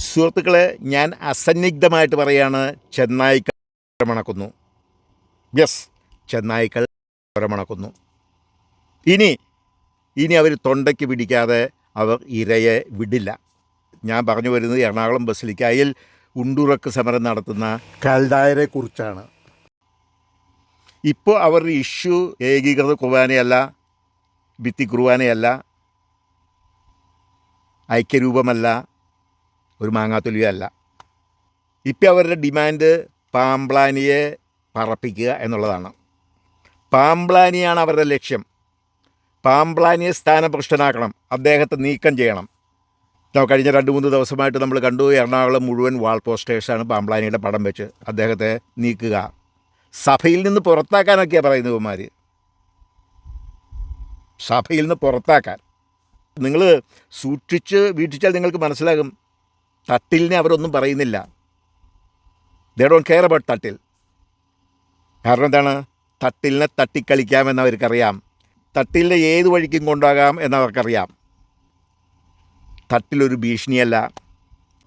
സുഹൃത്തുക്കളെ ഞാൻ അസന്നിഗ്ധമായിട്ട് പറയാണ് ചെന്നായ്ക്കൾ മണക്കുന്നു യെസ് ചെന്നായ്ക്കൾ മണക്കുന്നു ഇനി ഇനി അവർ തൊണ്ടയ്ക്ക് പിടിക്കാതെ അവർ ഇരയെ വിടില്ല. ഞാൻ പറഞ്ഞു വരുന്നത് എറണാകുളം ബസിലിക്കായിൽ ഉണ്ടുറക്ക് സമരം നടത്തുന്ന കൽദായരെക്കുറിച്ചാണ് ഇപ്പോൾ അവരുടെ ഇഷ്യൂ ഏകീകൃത കുർബാനയല്ല ഭിത്തി കുർബാനയല്ല ഐക്യരൂപമല്ല ഒരു മാങ്ങാത്തൊലിയല്ല. ഇപ്പം അവരുടെ ഡിമാൻഡ് പാമ്പ്ലാനിയെ പറപ്പിക്കുക എന്നുള്ളതാണ്. പാമ്പ്ലാനിയാണ് അവരുടെ ലക്ഷ്യം. പാമ്പ്ലാനിയെ സ്ഥാനഭ്രഷ്ടനാക്കണം. അദ്ദേഹത്തെ നീക്കം ചെയ്യണം. കഴിഞ്ഞ രണ്ട് മൂന്ന് ദിവസമായിട്ട് നമ്മൾ കണ്ടു എറണാകുളം മുഴുവൻ വാൾ പോസ്റ്റേഴ്സാണ് പാമ്പ്ലാനിയുടെ പടം വെച്ച് അദ്ദേഹത്തെ നീക്കുക. സഭയിൽ നിന്ന് പുറത്താക്കാനൊക്കെയാണ് പറയുന്നത് ഇവന്മാർ സഭയിൽ നിന്ന് പുറത്താക്കാൻ. നിങ്ങൾ സൂക്ഷിച്ച് വീക്ഷിച്ചാൽ നിങ്ങൾക്ക് മനസ്സിലാകും. തട്ടിലിനെ അവരൊന്നും പറയുന്നില്ല. They don't care about Thattil. കാരണം എന്താണ്? തട്ടിലിനെ തട്ടിക്കളിക്കാമെന്ന് അവർക്കറിയാം. തട്ടിലിനെ ഏത് വഴിക്കും കൊണ്ടാകാം എന്നവർക്കറിയാം തട്ടിലൊരു ഭീഷണിയല്ല.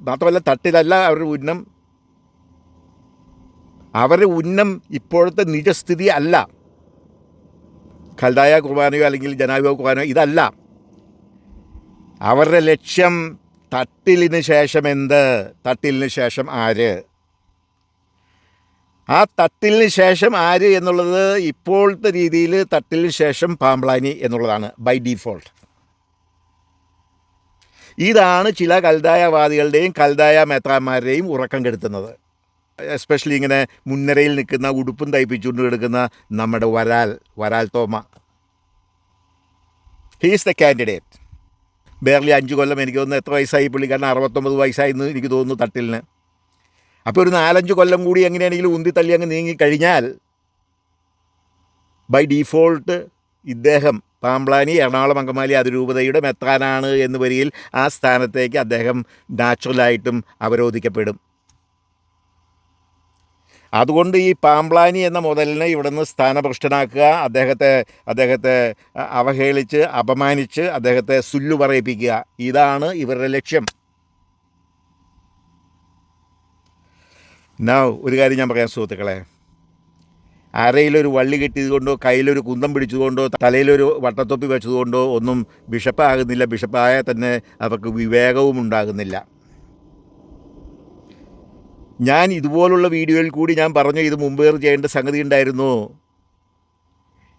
മാത്രമല്ല തട്ടിലല്ല അവരുടെ ഉന്നം. അവരുടെ ഉന്നം ഇപ്പോഴത്തെ നിജസ്ഥിതി അല്ല. ഖൽദായ കുർബാനയോ അല്ലെങ്കിൽ ജനാവിയോ കുർബാനയോ ഇതല്ല. അവരുടെ ലക്ഷ്യം തട്ടിലിന് ശേഷം എന്ത്? തട്ടിലിന് ശേഷം ആര്? ആ തട്ടിലിന് ശേഷം ആര് എന്നുള്ളത് ഇപ്പോഴത്തെ രീതിയിൽ തട്ടിലിന് ശേഷം പാമ്പ്ലാനി എന്നുള്ളതാണ് ബൈ ഡീഫോൾട്ട് ഇതാണ് ചില കൽതായവാദികളുടെയും കൽതായ മേത്താന്മാരുടെയും ഉറക്കം കെടുത്തുന്നത്. എസ്പെഷ്യലി ഇങ്ങനെ മുൻനിരയിൽ നിൽക്കുന്ന ഉടുപ്പും തയ്പ്പിച്ചുകൊണ്ട് കിടക്കുന്ന നമ്മുടെ വരാൽ വരാൽ തോമ. ഹീസ് ദ കാൻഡിഡേറ്റ് ബേർലി അഞ്ച് കൊല്ലം എനിക്ക് തോന്നുന്നു എത്ര വയസ്സായി പുള്ളിക്കാരൻ അറുപത്തൊമ്പത് വയസ്സായെന്ന് എനിക്ക് തോന്നുന്നു തട്ടിലിന്. അപ്പോൾ ഒരു നാലഞ്ച് കൊല്ലം കൂടി എങ്ങനെയാണെങ്കിലും ഉന്തി തള്ളി അങ്ങ് നീങ്ങിക്കഴിഞ്ഞാൽ ബൈ ഡീഫോൾട്ട് ഇദ്ദേഹം പാമ്പ്ലാനി എറണാകുളം അങ്കമാലി അതിരൂപതയുടെ മെത്താനാണ് എന്ന് വരിയിൽ ആ സ്ഥാനത്തേക്ക് അദ്ദേഹം നാച്ചുറലായിട്ടും അവരോധിക്കപ്പെടും. അതുകൊണ്ട് ഈ പാമ്പ്ലാനി എന്ന മുതലിനെ ഇവിടുന്ന് സ്ഥാനഭ്രഷ്ടനാക്കുക അദ്ദേഹത്തെ അദ്ദേഹത്തെ അവഹേളിച്ച് അപമാനിച്ച് അദ്ദേഹത്തെ സുല്ലു പറയിപ്പിക്കുക. ഇതാണ് ഇവരുടെ ലക്ഷ്യം. എന്നാ ഒരു കാര്യം ഞാൻ പറയാം സുഹൃത്തുക്കളെ. അരയിലൊരു വള്ളി കെട്ടിയതുകൊണ്ടോ കയ്യിലൊരു കുന്തം പിടിച്ചതുകൊണ്ടോ തലയിലൊരു വട്ടത്തൊപ്പി വെച്ചതുകൊണ്ടോ ഒന്നും ബിഷപ്പാകുന്നില്ല ബിഷപ്പായാൽ തന്നെ അവർക്ക് വിവേകവും ഉണ്ടാകുന്നില്ല. ഞാൻ ഇതുപോലുള്ള വീഡിയോയിൽ കൂടി ഞാൻ പറഞ്ഞു ഇത് മുമ്പേർ ചെയ്യേണ്ട സംഗതി ഉണ്ടായിരുന്നു.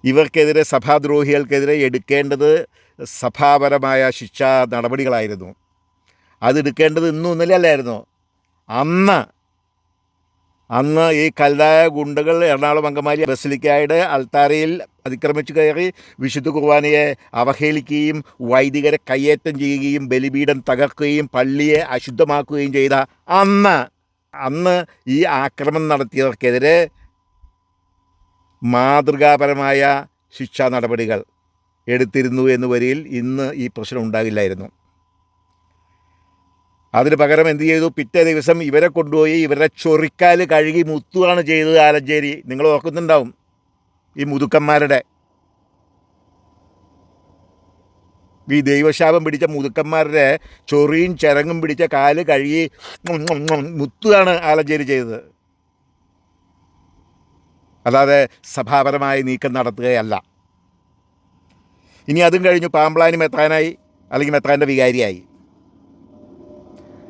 ഇവർക്കെതിരെ സഭാദ്രോഹികൾക്കെതിരെ എടുക്കേണ്ടത് സഭാപരമായ ശിക്ഷാ നടപടികളായിരുന്നു. അതെടുക്കേണ്ടത് ഇന്നും ഇന്നലെ അന്ന് അന്ന് ഈ കൽതായ ഗുണ്ടകൾ എറണാകുളം അങ്കമാലി ബസിലിക്കായുടെ അൽത്താരയിൽ അതിക്രമിച്ചു കയറി വിശുദ്ധ കുർബാനയെ അവഹേളിക്കുകയും വൈദികരെ കയ്യേറ്റം ചെയ്യുകയും ബലിപീഠം തകർക്കുകയും പള്ളിയെ അശുദ്ധമാക്കുകയും ചെയ്ത അന്ന് അന്ന് ഈ ആക്രമണം നടത്തിയവർക്കെതിരെ മാതൃകാപരമായ ശിക്ഷാ നടപടികൾ എടുത്തിരുന്നു എന്ന് വരിയിൽ ഇന്ന് ഈ പ്രശ്നം ഉണ്ടാകില്ലായിരുന്നു. അതിന് പകരം എന്ത് ചെയ്തു? പിറ്റേ ദിവസം ഇവരെ കൊണ്ടുപോയി ഇവരുടെ ചൊറിക്കാൽ കഴുകി മുത്തുവാണ് ചെയ്തത് ആലഞ്ചേരി. നിങ്ങൾ ഓർക്കുന്നുണ്ടാവും ഈ മുതുക്കന്മാരുടെ ഈ ദൈവശാപം പിടിച്ച മുതുക്കന്മാരുടെ ചൊറിയും ചിരങ്ങും പിടിച്ച കാൽ കഴുകി മുത്തുകയാണ് ആലഞ്ചേരി ചെയ്തത്. അല്ലാതെ സഭാപരമായ നീക്കം നടത്തുകയല്ല. ഇനി അതും കഴിഞ്ഞു പാമ്പ്ളാനി മെത്താനായി അല്ലെങ്കിൽ മെത്താന്റെ വികാരിയായി.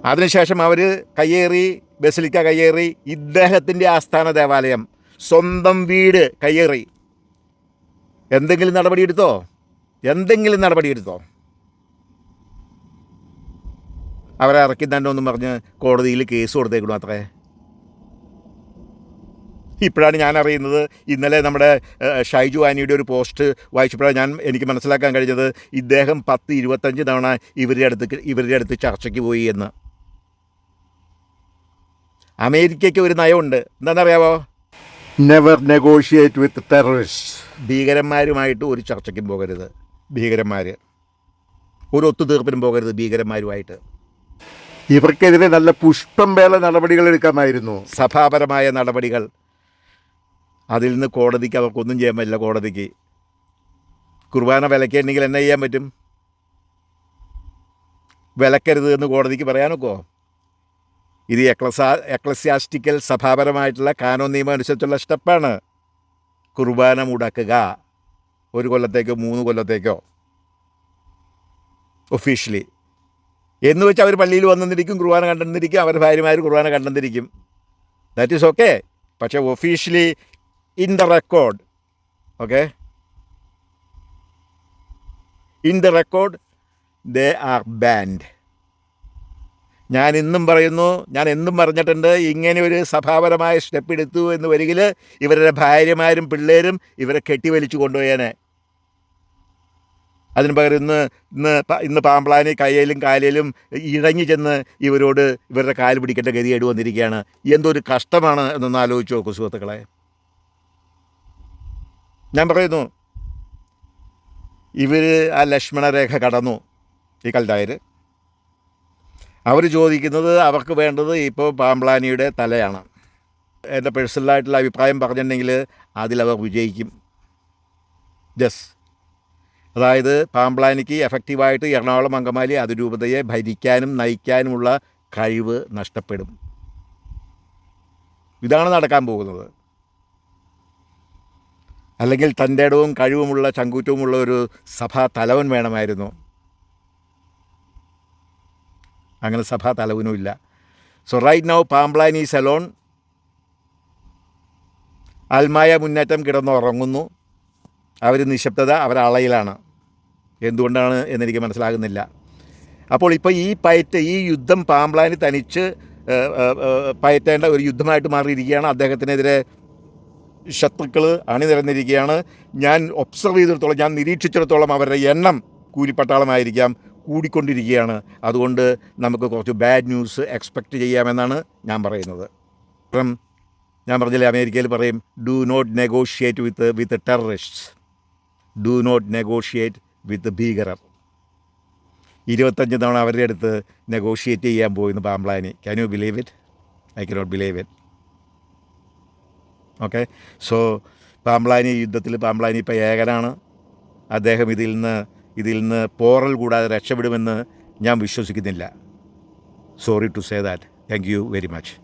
അതിനുശേഷം അവർ കയ്യേറി ബസിലിക്ക കയ്യേറി ഇദ്ദേഹത്തിന്റെ ആസ്ഥാന ദേവാലയം സ്വന്തം വീട് കയ്യേറി. എന്തെങ്കിലും നടപടിയെടുത്തോ? എന്തെങ്കിലും നടപടിയെടുത്തോ അവരെ ഇറക്കി തന്നെ ഒന്നും പറഞ്ഞ് കോടതിയിൽ കേസ് കൊടുത്തേക്കണം അത്രേ. ഇപ്പോഴാണ് ഞാൻ അറിയുന്നത് ഇന്നലെ നമ്മുടെ ഷൈജു ആനിയുടെ ഒരു പോസ്റ്റ് വായിച്ചപ്പോഴാണ് ഞാൻ എനിക്ക് മനസ്സിലാക്കാൻ കഴിഞ്ഞത് ഇദ്ദേഹം പത്ത് ഇരുപത്തഞ്ച് തവണ ഇവരുടെ അടുത്ത് ഇവരുടെ അടുത്ത് ചർച്ചയ്ക്ക് പോയി എന്ന്. അമേരിക്കയ്ക്ക് ഒരു നയമുണ്ട്. എന്താണെന്നറിയാവോ? നെവർ നെഗോഷിയേറ്റ് വിത്ത് ടെററിസ്റ്റ് ഭീകരന്മാരുമായിട്ട് ഒരു ചർച്ചയ്ക്കും പോകരുത്. ഭീകരന്മാർ ഒരു ഒത്തുതീർപ്പിനും പോകരുത് ഭീകരന്മാരുമായിട്ട്. ഇവർക്കെതിരെ നല്ല പുഷ്പം വേല നടപടികൾ എടുക്കാമായിരുന്നു. സഭാപരമായ നടപടികൾ. അതിൽ നിന്ന് കോടതിക്ക് അവർക്കൊന്നും ചെയ്യാൻ പറ്റില്ല കോടതിക്ക്. കുർബാന വിലക്കുണ്ടെങ്കിൽ എന്നെ ചെയ്യാൻ പറ്റും? വിലക്കരുത് എന്ന് കോടതിക്ക് പറയാനൊക്കോ ഇത് എക്ലസാ എക്ലസ്യാസ്റ്റിക്കൽ സഭാപരമായിട്ടുള്ള കാനോ നിയമം അനുസരിച്ചുള്ള സ്റ്റെപ്പാണ്. കുർബാന മുടക്കുക. ഒരു കൊല്ലത്തേക്കോ മൂന്ന് കൊല്ലത്തേക്കോ. ഒഫീഷ്യലി എന്ന് വെച്ച് അവർ പള്ളിയിൽ വന്നിരിക്കും കുർബാന കണ്ടെന്നിരിക്കും അവരുടെ ഭാര്യമാർ കുർബാന കണ്ടെന്നിരിക്കും ദാറ്റ് ഈസ് ഓക്കെ പക്ഷേ officially in the record okay in the record they are banned ഞാൻ ഇന്നും പറയുന്നു ഞാൻ എന്നും പറഞ്ഞിട്ടുണ്ട് ഇങ്ങനെ ഒരു സഭാപരമായ സ്റ്റെപ്പ് എടുത്തു എന്ന് വരികിൽ ഇവരുടെ ഭാര്യമാരും പിള്ളേരും ഇവരെ കെട്ടിവലിച്ചു കൊണ്ടുപോയേനെ. അതിന് പകരം ഇന്ന് ഇന്ന് ഇന്ന് പാമ്പ്ളാനി കയ്യിലും കാലിലും ഇഴഞ്ഞു ചെന്ന് ഇവരോട് ഇവരുടെ കാൽ പിടിക്കേണ്ട ഗതികേട് വന്നിരിക്കുകയാണ്. എന്തൊരു കഷ്ടമാണ് എന്നൊന്ന് ആലോചിച്ച് നോക്കൂ സുഹൃത്തുക്കളെ. ഞാൻ പറയുന്നു ഇവർ ആ ലക്ഷ്മണരേഖ കടന്നു ഈ കൽതായർ അവർ ചോദിക്കുന്നത് അവർക്ക് വേണ്ടത് ഇപ്പോൾ പാമ്പ്ലാനിയുടെ തലയാണ്. എന്റെ പേഴ്സണലായിട്ടുള്ള അഭിപ്രായം പറഞ്ഞിട്ടുണ്ടെങ്കിൽ അതിലവർ വിജയിക്കും. ജസ്. അതായത് പാമ്പ്ലാനിക്ക് എഫക്റ്റീവായിട്ട് എറണാകുളം അങ്കമാലി അതിരൂപതയെ ഭരിക്കാനും നയിക്കാനുമുള്ള കഴിവ് നഷ്ടപ്പെടും. ഇതാണ് നടക്കാൻ പോകുന്നത്. അല്ലെങ്കിൽ തന്റെ ഇടവും കഴിവുമുള്ള ചങ്കൂറ്റവുമുള്ള ഒരു സഭാ തലവൻ വേണമായിരുന്നു. അങ്ങനെ സഭാ തലവനുമില്ല സോ റൈറ്റ് നൗ പാമ്പ്ലാനി സലോൺ ആൽമായ മുന്നേറ്റം കിടന്നുറങ്ങുന്നു. അവർ നിശബ്ദത അവരളയിലാണ്. എന്തുകൊണ്ടാണ് എന്നെനിക്ക് മനസ്സിലാകുന്നില്ല. അപ്പോൾ ഇപ്പോൾ ഈ പയറ്റ ഈ യുദ്ധം പാമ്പ്ലാനി തനിച്ച് പയറ്റേണ്ട ഒരു യുദ്ധമായിട്ട് മാറിയിരിക്കുകയാണ്. അദ്ദേഹത്തിനെതിരെ ശത്രുക്കൾ അണിനിരന്നിരിക്കുകയാണ്. ഞാൻ ഒബ്സർവ് ചെയ്തിടത്തോളം ഞാൻ നിരീക്ഷിച്ചിടത്തോളം അവരുടെ എണ്ണം കൂലിപ്പട്ടാളമായിരിക്കാം കൂടിക്കൊണ്ടിരിക്കുകയാണ്. അതുകൊണ്ട് നമുക്ക് കുറച്ച് ബാഡ് ന്യൂസ് എക്സ്പെക്റ്റ് ചെയ്യാമെന്നാണ് ഞാൻ പറയുന്നത്. അപ്പം ഞാൻ പറഞ്ഞില്ലേ അമേരിക്കയിൽ പറയും do not negotiate with with terrorists do not negotiate with ഭീകരർ. ഇരുപത്തഞ്ച് തവണ അവരുടെ അടുത്ത് നെഗോഷിയേറ്റ് ചെയ്യാൻ പോയിരുന്നു Pamplany can you believe it I cannot believe it okay so Pamplany യുദ്ധത്തിൽ പാമ്പ്ലാനി ഇപ്പോൾ ഏകനാണ്. അദ്ദേഹം ഇതിൽ നിന്ന് ഇതിൽ നിന്ന് പോറൽ കൂടാതെ രക്ഷപ്പെടുമെന്ന് ഞാൻ വിശ്വസിക്കുന്നില്ല. Sorry to say that thank you very much